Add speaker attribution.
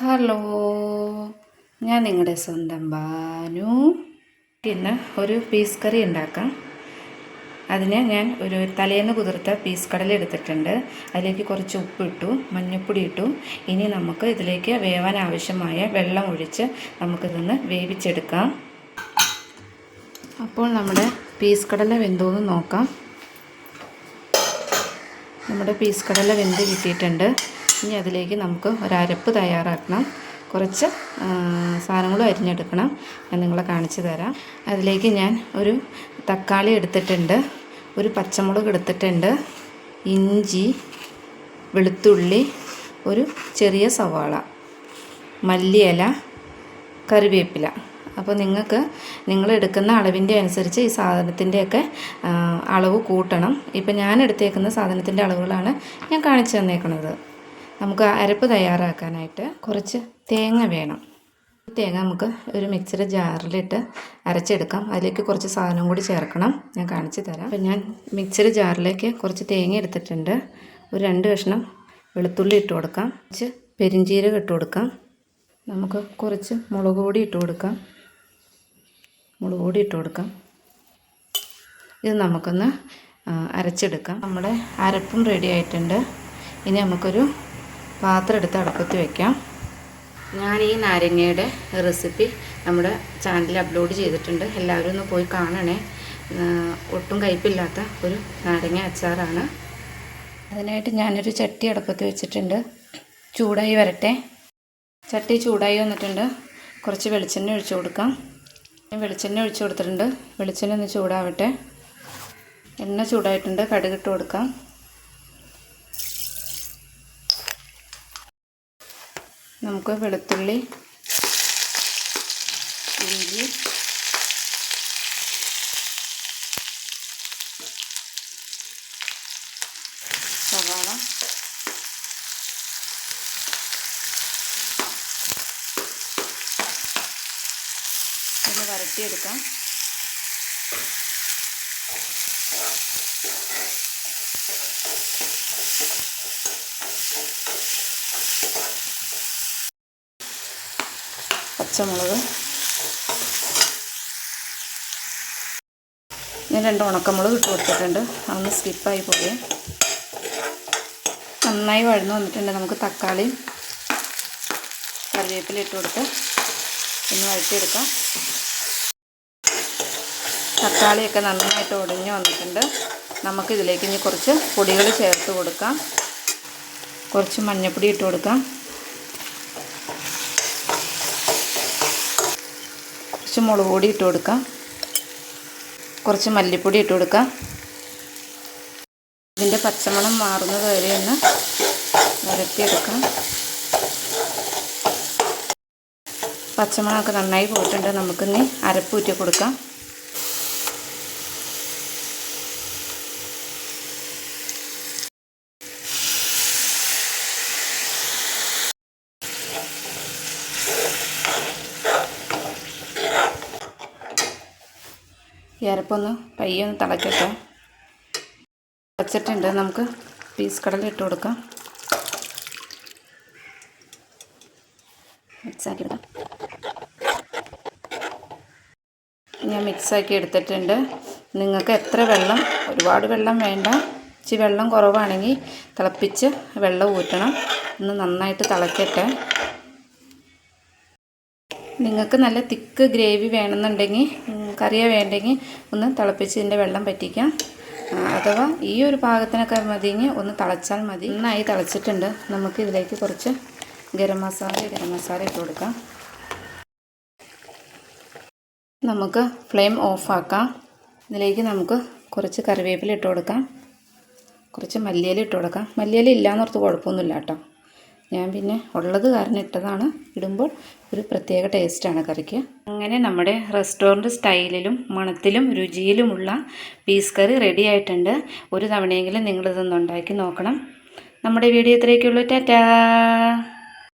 Speaker 1: Hello ഞാൻ നിങ്ങളുടെ സ്വന്തം ബാനു ഇന്ന് ഒരു പീസ് കറി ഉണ്ടാക്കാം. അതിന് ഞാൻ ഒരു തലേന്ന് കുതിർത്ത പീസ് കടല എടുത്തിട്ടുണ്ട്. അതിലേക്ക് കുറച്ച് ഉപ്പിട്ടു മഞ്ഞൾപ്പൊടി ഇട്ടു. ഇനി നമുക്ക് ഇതിലേക്ക് വേവാൻ ആവശ്യമായ വെള്ളം ഒഴിച്ച് നമുക്കിതൊന്ന് വേവിച്ചെടുക്കാം. അപ്പോൾ നമ്മുടെ പീസ് കടല വെന്തോന്ന് നോക്കാം. നമ്മുടെ പീസ് കടല വെന്ത് കിട്ടിയിട്ടുണ്ട്. ഇനി അതിലേക്ക് നമുക്ക് ഒരരപ്പ് തയ്യാറാക്കണം. കുറച്ച് സാധനങ്ങളും അരിഞ്ഞെടുക്കണം. ഞാൻ നിങ്ങളെ കാണിച്ചു തരാം. അതിലേക്ക് ഞാൻ ഒരു തക്കാളി എടുത്തിട്ടുണ്ട്. ഒരു പച്ചമുളക് എടുത്തിട്ടുണ്ട്. ഇഞ്ചി വെളുത്തുള്ളി ഒരു ചെറിയ സവാള മല്ലിയില കറിവേപ്പില. അപ്പോൾ നിങ്ങൾക്ക് നിങ്ങൾ എടുക്കുന്ന അളവിന്റെ അനുസരിച്ച് ഈ സാധനത്തിന്റെയൊക്കെ അളവ് കൂട്ടണം. ഇപ്പം ഞാൻ എടുത്തേക്കുന്ന സാധനത്തിന്റെ അളവുകളാണ് ഞാൻ കാണിച്ചു തന്നേക്കുന്നത് നമുക്ക് അരപ്പ് തയ്യാറാക്കാനായിട്ട് കുറച്ച് തേങ്ങ വേണം. തേങ്ങ നമുക്ക് ഒരു മിക്സിയുടെ ജാറിലിട്ട് അരച്ചെടുക്കാം. അതിലേക്ക് കുറച്ച് സാധനം കൂടി ചേർക്കണം. ഞാൻ കാണിച്ചു തരാം. അപ്പം ഞാൻ മിക്സിയുടെ ജാറിലേക്ക് കുറച്ച് തേങ്ങ എടുത്തിട്ടുണ്ട്. ഒരു രണ്ട് കഷ്ണം വെളുത്തുള്ളി ഇട്ട് കൊടുക്കാം. കുറച്ച് പെരിഞ്ചീരകം ഇട്ട് കൊടുക്കാം. നമുക്ക് കുറച്ച് മുളക് പൊടി ഇട്ട് കൊടുക്കാം. മുളക് പൊടി ഇട്ട് കൊടുക്കാം. ഇത് നമുക്കൊന്ന് അരച്ചെടുക്കാം. നമ്മുടെ അരപ്പും റെഡി ആയിട്ടുണ്ട്. ഇനി നമുക്കൊരു പാത്രം എടുത്ത് അടുപ്പത്ത് വയ്ക്കാം ഞാൻ ഈ നാരങ്ങയുടെ റെസിപ്പി നമ്മുടെ ചാനലിൽ അപ്ലോഡ് ചെയ്തിട്ടുണ്ട്. എല്ലാവരും ഒന്ന് പോയി കാണണേ. ഒട്ടും കയ്പില്ലാത്ത ഒരു നാരങ്ങ അച്ചാറാണ്. അതിനായിട്ട് ഞാനൊരു ചട്ടി അടുപ്പത്ത് വെച്ചിട്ടുണ്ട്. ചൂടായി വരട്ടെ. ചട്ടി ചൂടായി വന്നിട്ടുണ്ട്. കുറച്ച് വെളിച്ചെണ്ണ ഒഴിച്ചു കൊടുക്കാം. വെളിച്ചെണ്ണ ഒഴിച്ചു കൊടുത്തിട്ടുണ്ട്. വെളിച്ചെണ്ണ ഒന്ന് ചൂടാവട്ടെ. എണ്ണ ചൂടായിട്ടുണ്ട്. കടുകിട്ട് കൊടുക്കാം. നമുക്ക് വെളുത്തുള്ളി ഇഞ്ചി. സവാള. ഇത് വരട്ടിയെടുക്കാം. പച്ചമുളക്. ഞാൻ രണ്ട് ഉണക്കമുളക് ഇട്ട് കൊടുത്തിട്ടുണ്ട്. അതൊന്ന് സ്കിപ്പായി പോയി. നന്നായി വഴന്നു വന്നിട്ടുണ്ട് നമുക്ക് തക്കാളി കറിവേപ്പില ഇട്ട് കൊടുത്ത് ഒന്ന് വഴറ്റിയെടുക്കാം. തക്കാളിയൊക്കെ നന്നായിട്ട് ഒടിഞ്ഞു വന്നിട്ടുണ്ട്. നമുക്ക് ഇതിലേക്ക് ഇനി കുറച്ച് പൊടികൾ ചേർത്ത് കൊടുക്കാം. കുറച്ച് മഞ്ഞൾപ്പൊടി ഇട്ട് കൊടുക്കാം. മുളക് പൊടി ഇട്ട് കൊടുക്കാം. കുറച്ച് മല്ലിപ്പൊടി ഇട്ട് കൊടുക്കാം. ഇതിന്റെ പച്ചമണം മാറുന്നത് വരെ ഒന്ന് വരട്ടിയെടുക്കാം. പച്ചമുളകൊക്കെ നന്നായി പോയിട്ടുണ്ട്. നമുക്കിനി അരപ്പ് ഊറ്റി കൊടുക്കാം. ഈ അരപ്പൊന്ന് പയ്യെ ഒന്ന് തിളക്കട്ടെ. തിളച്ചിട്ടുണ്ട്. നമുക്ക് പീസ് കടല ഇട്ട് കൊടുക്കാം. മിക്സാക്കി എടുക്കാം. ഞാൻ മിക്സാക്കി എടുത്തിട്ടുണ്ട്. നിങ്ങൾക്ക് എത്ര വെള്ളം ഒരുപാട് വെള്ളം വേണ്ട. ഇച്ചി വെള്ളം കുറവാണെങ്കിൽ തിളപ്പിച്ച് വെള്ളം ഊറ്റണം. ഒന്ന് നന്നായിട്ട് തിളക്കട്ടെ. നിങ്ങൾക്ക് നല്ല തിക്ക് ഗ്രേവി വേണമെന്നുണ്ടെങ്കിൽ കറിയ വേണ്ടെങ്കിൽ ഒന്ന് തിളപ്പിച്ച് ഇതിന്റെ വെള്ളം പറ്റിക്കാം. അഥവാ ഈ ഒരു പാകത്തിനൊക്കെ മതിയെങ്കിൽ ഒന്ന് തിളച്ചാൽ മതി. നന്നായി തിളച്ചിട്ടുണ്ട്. നമുക്ക് ഇതിലേക്ക് കുറച്ച് ഗരം മസാല ഗരം മസാല ഇട്ട് കൊടുക്കാം. നമുക്ക് ഫ്ലെയിം ഓഫാക്കാം ഇതിലേക്ക് നമുക്ക് കുറച്ച് കറിവേപ്പില ഇട്ട് കൊടുക്കാം. കുറച്ച് മല്ലിയില ഇട്ട് കൊടുക്കാം. മല്ലിയില ഇല്ലയെന്നോർത്ത് കുഴപ്പമൊന്നുമില്ല കേട്ടോ. ഞാൻ പിന്നെ ഉള്ളത് കാരണം ഇട്ടതാണ്. ഇടുമ്പോൾ ഒരു പ്രത്യേക ടേസ്റ്റാണ് കറിക്ക്. അങ്ങനെ നമ്മുടെ റെസ്റ്റോറന്റ് സ്റ്റൈലിലും മണത്തിലും രുചിയിലുമുള്ള പീസ് കറി റെഡി ആയിട്ടുണ്ട്. ഒരു തവണയെങ്കിലും നിങ്ങളിതൊന്ന് ഉണ്ടാക്കി നോക്കണം. നമ്മുടെ വീഡിയോ ഇത്രയൊക്കെയുള്ളൂ. ടാറ്റാ!